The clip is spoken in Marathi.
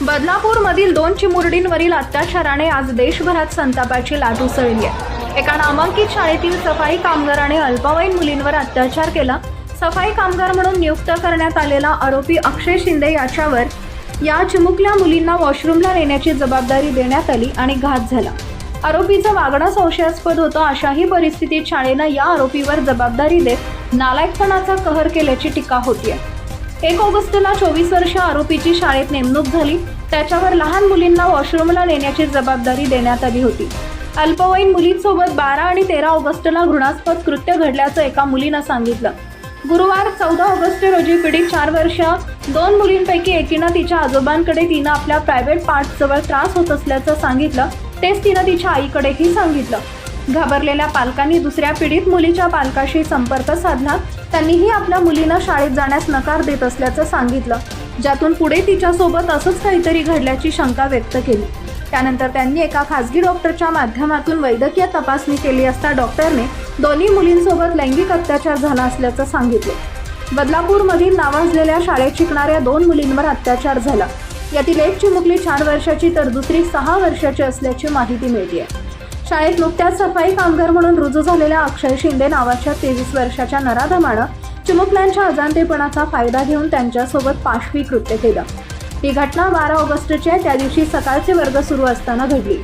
बदलापूरमधील दोन चिमुरडींवरील अत्याचाराने आज देशभरात संतापाची लाट उसळली आहे. एका नामांकित शाळेतील सफाई कामगाराने अल्पवयीन मुलींवर अत्याचार केला. सफाई कामगार म्हणून नियुक्त करण्यात आलेला आरोपी अक्षय शिंदे याच्यावर या चिमुकल्या मुलींना वॉशरूमला नेण्याची जबाबदारी देण्यात आली आणि घात झाला. आरोपीचं वागणं संशयास्पद होतं अशाही परिस्थितीत शाळेनं या आरोपीवर जबाबदारी देत नालायकपणाचा कहर केल्याची टीका होती आहे एक ऑगस्टला चोवीस वर्ष आरोपीची शाळेत नेमणूक झाली. त्याच्यावर लहान मुलींना वॉशरूमला नेण्याची जबाबदारी देण्यात आली होती. अल्पवयीन मुलींसोबत बारा आणि तेरा ऑगस्टला घृणास्पद कृत्य घडल्याचं एका मुलीनं सांगितलं. गुरुवार चौदा ऑगस्ट रोजी पीडित चार वर्ष दोन मुलींपैकी एकीनं तिच्या आजोबांकडे तिनं आपल्या प्रायव्हेट पार्टजवळ त्रास होत असल्याचं सांगितलं. तेच तिनं तिच्या आईकडेही सांगितलं. घाबरलेल्या पालकांनी दुसऱ्या पीडित मुलीच्या पालकाशी संपर्क साधला त्यांनीही आपल्या मुलीनं शाळेत जाण्यास नकार देत असल्याचं सांगितलं. ज्यातून पुढे तिच्यासोबत असंच काहीतरी घडल्याची शंका व्यक्त केली. त्यानंतर त्यांनी एका खासगी डॉक्टरच्या माध्यमातून वैद्यकीय तपासणी केली असता डॉक्टरने दोन्ही मुलींसोबत लैंगिक अत्याचार झाला असल्याचं सांगितलं. बदलापूरमधील नावाजलेल्या शाळेत शिकणाऱ्या दोन मुलींवर अत्याचार झाला. यातील एक चिमुकली चार वर्षाची तर दुसरी सहा वर्षाची असल्याची माहिती मिळते आहे शाळेत नुकत्याच सफाई कामगार म्हणून रुजू झालेल्या अक्षय शिंदे नावाच्या तेवीस वर्षाच्या नराधमानं चिमुकल्यांच्या अजाणतेपणाचा फायदा घेऊन त्यांच्यासोबत पाशवी कृत्य केलं. ही घटना बारा ऑगस्टची आहे त्या दिवशी सकाळचे वर्ग सुरू असताना घडली.